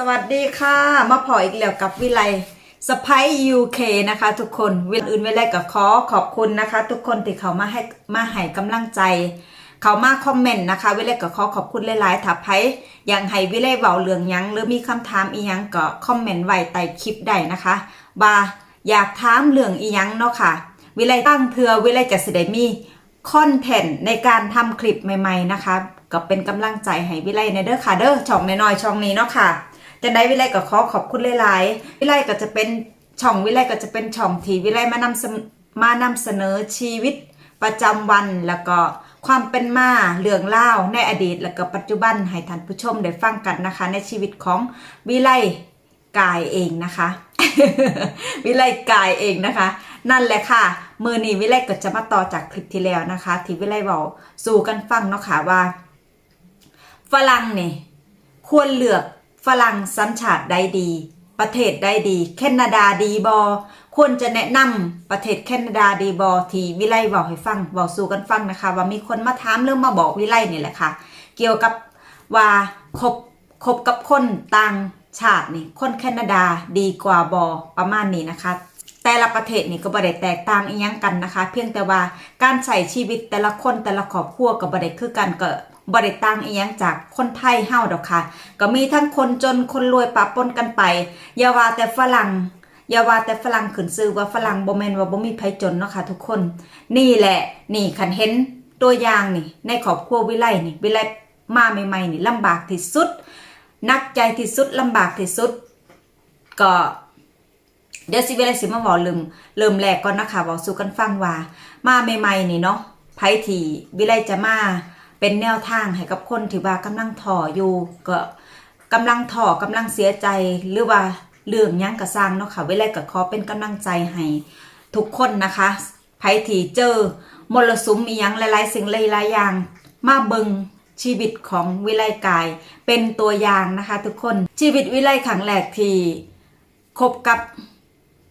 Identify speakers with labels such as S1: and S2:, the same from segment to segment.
S1: สวัสดีค่ะ มาพออีกแล้วกับวิไลสไปยูเคนะคะทุกคนวิลอื่นวิไลก็ขอขอบคุณนะคะ ทุกคนที่เขามาให้มาให้กำลังใจ เขามาคอมเมนต์นะคะ วิไลก็ขอขอบคุณหลายๆถ้าไผอยากให้วิไลเบาเรื่องยังหรือมีคำถามอีหยังก็คอมเมนต์ไว้ใต้คลิปได้นะคะว่าอยากถามเรื่องอีหยังเนาะค่ะ วิไลตั้งเทือวิไลจะสิได้มีคอนเทนต์ในการทำคลิปใหม่ ๆนะคะ ก็เป็นกำลังใจให้วิไลในเด้อค่ะเด้อช่องน้อยๆช่องนี้เนาะค่ะ จะได้วิไลก็ขอขอบคุณหลายๆวิไลก็จะเป็นช่องวิไลก็จะเป็นช่องที่วิไลมานำเสนมานำเสนอชีวิตประจำวันแล้วก็ความเป็นมาเรื่องเล่าในอดีต แล้วก็ปัจจุบันให้ท่านผู้ชมได้ฟังกันนะคะ ในชีวิตของวิไลกายเองนะคะ วิไลกายเองนะคะ นั่นแหละค่ะ มือนี้วิไลก็จะมาต่อจากคลิปที่แล้วนะคะ ที่วิไลบอกสู่กันฟังเนาะค่ะว่า ฝรั่งเนี่ยควรเลือก ฝรั่งสัญชาติใดดี ประเทศใดดี แคนาดาดีบอควรจะแนะนำประเทศแคนาดาดีบอที่วิไลบอกให้ฟังบอกสู่กันฟังนะคะ ว่ามีคนมาถามเรื่องมาบอกวิไลนี่แหละค่ะ เกี่ยวกับว่าคบคบกับคนต่างชาตินี่คนแคนาดาดีกว่าบอประมาณนี้นะคะ แต่ละประเทศนี่ก็บ่ได้แตกต่างอีหยังกันนะคะ เพียงแต่ว่าการใช้ชีวิตแต่ละคนแต่ละครอบครัวก็บ่ได้คือกันก็ บ่ได้ต่างอียังจากคนไทยเฮาดอกค่ะ ก็มีทั้งคนจนคนรวยปะปนกันไปอย่าว่าแต่ฝรั่งอย่าว่าแต่ฝรั่งขึ้นซื้อว่าฝรั่งบ่แมนว่าบ่มีไผจนเนาะค่ะทุกคน นี่แหละ นี่คันเห็นตัวอย่างนี่ ในครอบครัววิไลนี่วิไลมาใหม่ๆนี่ลำบากที่สุดนักใจที่สุดลำบากที่สุด ก็เดี๋ยวสิเวลาสิมาบอกเริ่มเริ่มแรกก่อนนะคะบอกสู่กันฟังว่า มาใหม่ๆนี่เนาะไผที่วิไลจะมา เป็นแนวทางให้กับคนที่ว่ากำลังถ่ออยู่ ก็กำลังถ่อกำลังเสียใจหรือว่าเรื่องยังกระสร้างเนาะค่ะวิไลก็ขอเป็นกำลังใจให้ทุกคนนะคะไผที่เจอมรสุมอียังหลายๆ สิ่งหลายๆอย่าง มาเบิงชีวิตของวิไลกาย เป็นตัวอย่างนะคะ ทุกคนชีวิตวิไลครั้งแรกที่คบกับ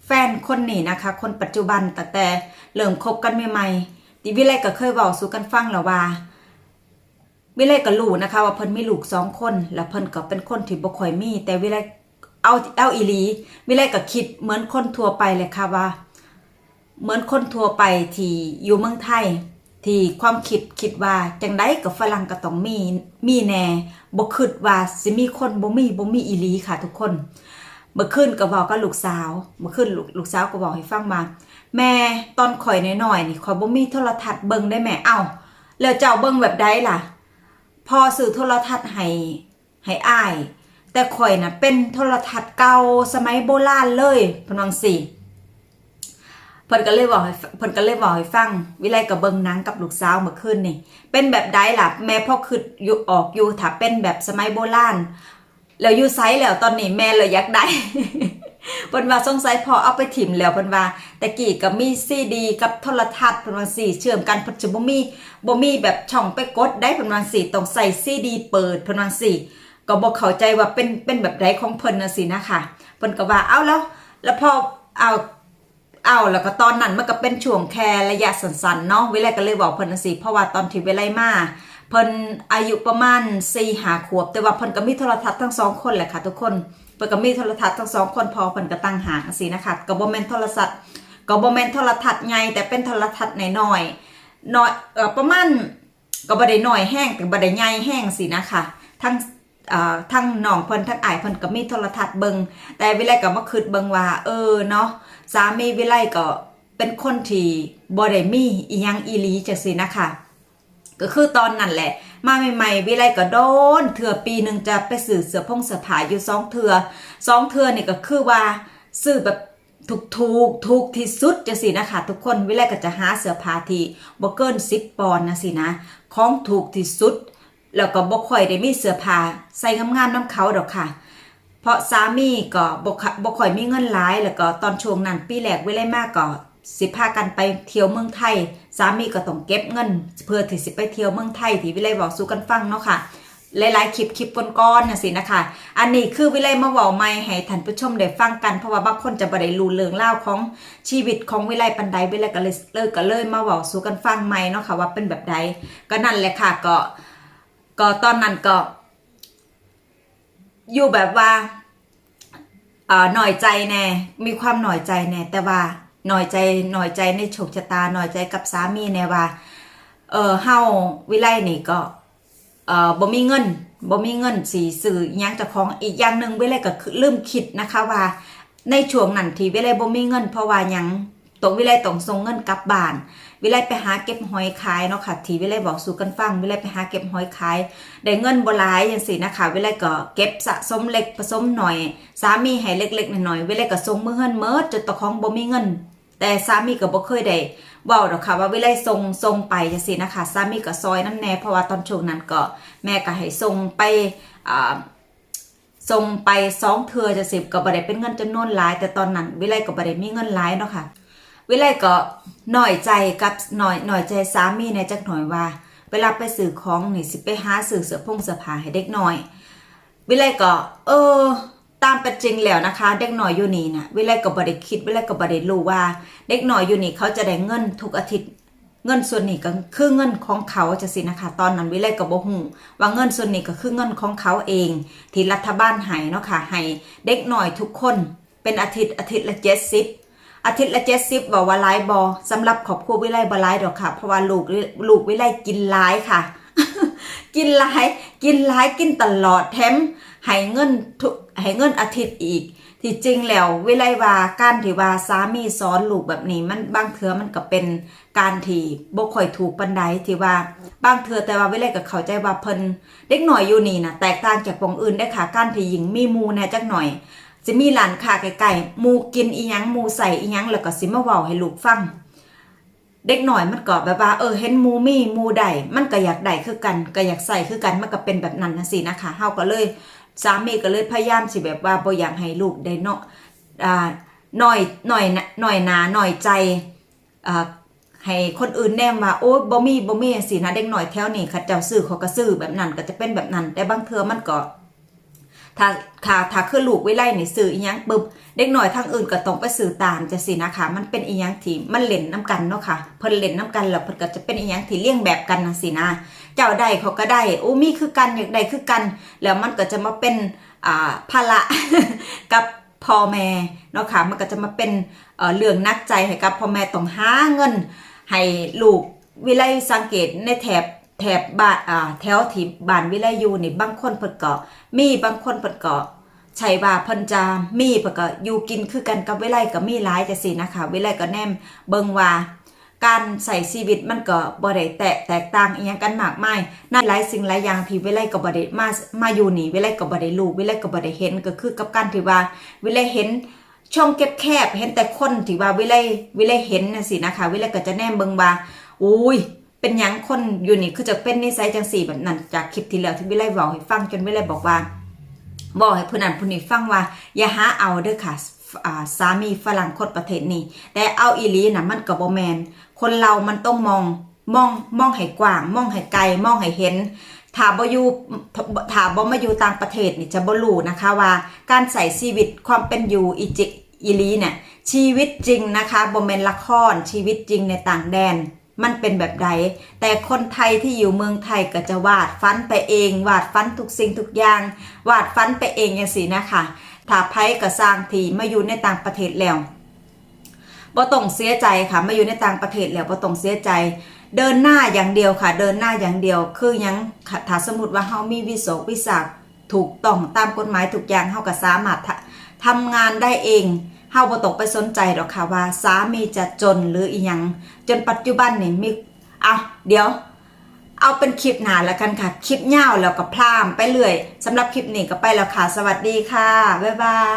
S1: แฟนคนนี้นะคะ คนปัจจุบันตั้งแต่เริ่มคบกันใหม่ๆดิวิไลก็เคยบอกสู่กันฟังแล้วว่า วิไลก็รู้นะคะ ว่าเพิ่นมีลูกสองคน แล้วเพิ่นก็เป็นคนที่บ่ค่อยมี แต่วิไลเอาเอาอีหลีวิไลก็คิดเหมือนคนทั่วไปเลยค่ะว่า เหมือนคนทั่วไปที่อยู่เมืองไทย ที่ความคิดคิดว่าจังไดกับฝรั่งก็ต้องมีมีแน่บ่คิดว่าสิมีคนบ่มีบ่มีอีหลีค่ะ ทุกคนเมื่อคืนก็บอกกับลูกสาวเมื่อคืนลูกลูกสาวก็บอกให้ฟังมา แม่ตอนข่อยน้อยๆนี่ข่อยบ่มีโทรทัศน์เบิ่งได้แม่เอ้าแล้วเจ้าเบิ่งแบบใดล่ะ พอซื้อโทรทัศน์ให้ให้อ้าย แต่ข่อยน่ะเป็นโทรทัศน์เก่าสมัยโบราณเลยพนว่าสิเพิ่นก็เลยบอกเพิ่นก็เลยบอกให้ฟัง วิไลก็เบิงนังกับลูกสาวเมื่อคืนนี่เป็นแบบใดล่ะแม่พ่อคิดอยู่ออกอยู่ถ้าเป็นแบบสมัยโบราณแล้วอยู่ไซส์แล้วตอนนี้แม่เลยอยากได้ เพิ่นว่าสงสัยพอเอาไปถิ่มแล้วเพิ่นว่าแต่กี้ก็มีซีดี กับโทรทัศน์เพิ่นว่าสิเชื่อมกันเพิ่นจะบ่มีบ่มีแบบช่องไปกดได้เพิ่นว่าสิต้องใส่ซีดี เปิดเพิ่นว่าสิก็บ่เข้าใจว่าเป็นเป็นแบบใดของเพิ่นน่ะสินะคะเพิ่นก็ว่าเอาแล้ว แล้วพอเอาเอาแล้วก็ตอนนั้นมันก็เป็นช่วงแค่ระยะสั้นๆเนาะเวลาก็เลยบอกเพิ่นน่ะสิเพราะว่าตอนที่เวลามาเพิ่นอายุประมาณ4หาขวบ แต่ว่าเพิ่นก็มีโทรทัศน์ทั้งสองคนแหละค่ะทุกคน เพิ่นก็มีโทรทัศน์ทั้งสองคนพอเพิ่นก็ตั้งหางสินะคะก็บ่แม่นโทรศัพท์ก็บ่แม่นโทรทัศน์ใหญ่แต่เป็นโทรทัศน์น้อยๆน้อยเอ่อประมาณก็บ่ได้น้อยแห้งแต่บ่ได้ใหญ่แห้งสินะคะทั้งทั้งน้องเพิ่นทั้งอายเพิ่นก็มีโทรทัศน์เบิงแต่วิไลก็มาคิดเบิงว่า เออเนาะสามีวิไลก็เป็นคนที่บ่ได้มีอีหยังอีหลีจังซี่นะคะ ก็คือตอนนั้นแหละ มาใหม่ๆวิไลก็โดนเถื่อปีหนึ่งจะไปสื่อเสือพงเสือผาอยู่สองเถื่อสองเถื่อนี่ก็คือว่าซื้อแบบถูกถูกถูกที่สุดจะสินะคะทุกคนวิไลก็จะหาเสือผาที่บ่เกินสิบปอนนะสินะของถูกที่สุด แล้วก็บ่ค่อยได้มีเสือผาใส่งามๆน้ำเขาดอกค่ะ เพราะสามีก็บ่ค่อยบ่ค่อยมีเงินหลายแล้วก็ตอนช่วงนั้นปีแรกวิไลมากก็ สิพากันไปเที่ยวเมืองไทย สามีก็ต้องเก็บเงิน เพื่อที่สิไปเที่ยวเมืองไทยที่วิไลบอกสู่กันฟังเนาะค่ะหลายๆคลิปคลิปก้อนๆน่ะสินะคะ อันนี้คือวิไลมาเว้าใหม่ให้ท่านผู้ชมได้ฟังกันเพราะว่าบางคนจะบ่ได้รู้เรื่องเล่าของชีวิตของวิไลปันใดวิไลก็เลยเลิกก็เลยมาเว้าสู่กันฟังใหม่เนาะค่ะว่าเป็นแบบใดก็นั่นแหละค่ะก็ก็ตอนนั้นก็ อยู่แบบว่าอ่อหน่อยใจแน่มีความหน่อยใจแน่แต่ว่า หน่อยใจหน่อยใจในโชคชะตาหน่อยใจกับสามีแน่ว่า เออเฮาวิไลนี่ก็เอ่อบ่มีเงินบ่มีเงินสีสื่อยังจะของอีกอย่างหนึ่งวิไลก็คือลืมคิดนะคะว่า ในช่วงนั้นที่วิไลบ่มีเงิน เพราะว่ายัง ตรงวิไลต้องส่งเงินกลับบ้าน วิไลไปหาเก็บหอยขายเนาะค่ะทีวิไลบอกสู่กันฟัง วิไลไปหาเก็บหอยขายได้เงินบหลายจังซี่นะคะ วิไลก็เก็บสะสมเล็กผสมหน่อย สามีให้เล็กๆหน้อยๆวิไลก็ส่งมือเงินเมิดจนตะของบ่มีเงิน แต่สามีก็บ่เคยได้ว้าดอกค่ะว่าวิไลส่งส่งไปจังซี่นะคะสามีก็ซอยน้ำแน่เพราะว่าตอนช่วงนั้นก็แม่ก็ให้ส่งไปอ่าส่งไปสองเทือจะสิบก็บ่ได้เป็นเงินจำนวนหลาย แต่ตอนนั้นวิไลก็บ่ได้มีเงินหลายเนาะค่ะ วิไลก็หน่อยใจกับหน่อยหน่อยใจสามีในจักหน่อยว่า เวลาไปซื้อของนี่สิไปหาซื้อเสือผงเสือผาให้เด็กหน้อย วิไลก็ เออ ตามเป็นจริงแล้วนะคะ เด็กหน้อยอยู่นี่นะวิไลก็บ่ได้คิดวิไลก็บ่ได้รู้ว่า เด็กหน้อยอยู่นี่เขาจะได้เงินทุกอาทิตย์เงินส่วนนี้ก็คือเงินของเขาจะสินะคะ ตอนนั้นวิไลก็บ่ฮู้ว่าเงินส่วนนี้ก็คือเงินของเขาเอง ที่รัฐบาลให้เนาะค่ะให้เด็กหน้อยทุกคนเป็นอาทิตย์อาทิตย์ละ70 อาทิตย์ละ70บบอกว่าหลายบ่สำหรับครอบครัววิไลบ่หลายดอกค่ะ เพราะว่าลูกลูกวิไลกินหลายค่ะ กินหลายกินหลายกินตลอดแถมให้เงินทุกให้เงินอาทิตย์อีก ที่จริงแล้ววิไลว่าการที่ว่าสามีสอนลูกแบบนี้ มันบางเทื่อมันก็เป็นการที่บ่ค่อยถูกปานใดที่ว่าบางเทื่อแต่ว่าวิไลก็เขาใจว่าเพิ่นเด็กหน่อยอยู่นี่นะแตกต่างจากปองอื่นได้ค่ะการที่หญิงมีมูแน่จักหน่อย จะมีหลานค้าไกลๆหมูกินอีหยังหมูใส่อีหยังแล้วก็สิมาเว้าให้ลูกฟัง เด็กหน่อยมันก็แบบว่าเออเห็นหมูมี่มูใดมันก็อยากได้คือกันก็อยากใส่คือกันมันก็เป็นแบบนั้นนะสินะคะเฮาก็เลยสามีก็เลยพยายามสิแบบว่าบ่อยากให้ลูกได้เนาะอ่าหน่อยหน่อยนะหน่อยนาหน่อยใจอ่าให้คนอื่นแนมว่าโอ้ยบ่มีบ่มีสินะเด็กหน่อยแถวนี้เขาเจ้าซื้อเขาก็ซื้อแบบนั้นก็จะเป็นแบบนั้น แต่บางเทื่อมันก็ ถ้าถ้าถ้าคือลูกไว้ไล่ในสื่ออีหยังปึ๊บเด็กหน่อยทางอื่นก็ต้องไปสื่อตามจะสินะคะ มันเป็นอีหยังที่มันเล่นน้กันเนาะค่ะเพิ่นเล่นน้กันแล้วเพิ่นก็จะเป็นอีหยังที่เลี่ยงแบบกันนะสินะเจ้าได้เขาก็ได้โอ้มีคือกันอยากได้คือกัน แล้วมันก็จะมาเป็นอ่าภาระกับพ่อแม่เนาะค่ะมันก็จะมาเป็นเอ่อเรื่องนักใจให้กับพ่อแม่ต้องหาเงิน ให้ลูกวิไลสังเกตในแถบ แถบบ้านอ่าแถวที่บ้านวิไลยูนี่บางคนเพิ่นก็มีบางคนเพิ่นก็ใช่ว่าเพิ่นจะมีเพิ่นก็อยู่กินคือกันกับวิไลก็มีหลายจังซี่นะคะ วิไลก็แนมเบิ่งว่าการใส่ชีวิตมันก็บ่ได้แตกแตกต่างอีหยังกันมากมายนั่นหลายสิ่งหลายอย่างที่วิไลก็บ่ได้มามาอยู่นี่วิไลก็บ่ได้รู้วิไลก็บ่ได้เห็นก็คือกับการที่ว่าวิไลเห็นช่องแคบๆเห็นแต่คนที่ว่าวิไลวิไลเห็นน่ะสินะคะ วิไลก็จะแนมเบิ่งว่าอุ้ย เป็นยังคนอยู่นี่คือจะเป็นนิสัยจังสี่แบบนั้นจากคลิปที่แล้วที่วิไลเว้าให้ฟังจนวิไลบอกว่าบอกให้ผู้นั้นผู้นี้ฟังว่า อย่าหาเอาเด้อค่ะสามีฝรั่งคนประเทศนี้ แต่เอาอีหลีน่ะมันก็บ่แมน คนเรามันต้องมองมองมองให้กว้าง มองให้ไกลมองให้เห็นถ้าบอยู่ถ้าบ่มาอยู่ต่างประเทศนี่จะบรู้นะคะว่า การใส่ชีวิตความเป็นอยู่อีจิอีหลีเนี่ยชีวิตจริงนะคะบ่แมนละครชีวิตจริงในต่างแดน มันเป็นแบบใด แต่คนไทยที่อยู่เมืองไทยก็จะวาดฟันไปเอง วาดฟันทุกสิ่งทุกอย่าง วาดฟันไปเองอย่างสินะคะถ้าไพ่ก็สร้างทีมาอยู่ในต่างประเทศแล้วบ่ต้องเสียใจค่ะมาอยู่ในต่างประเทศแล้วบ่ต้องเสียใจ เดินหน้าอย่างเดียวค่ะ เดินหน้าอย่างเดียว คือยังถ้าสมมติว่าเฮามีวิศววิสาถูกต้องตามกฎหมายทุกอย่างเฮาก็สามารถทะทำงานได้เอง เฮาบ่ต้องไปสนใจหรอกค่ะว่า สามีจะจนหรืออีหยังจนปัจจุบันนี่มีอะเดี๋ยว เอาเป็นคลิปหนาแล้วกันค่ะ คลิปยาวแล้วก็พลามไปเรื่อยสำหรับคลิปนี้ก็ไปแล้วค่ะ สวัสดีค่ะ บ๊ายบาย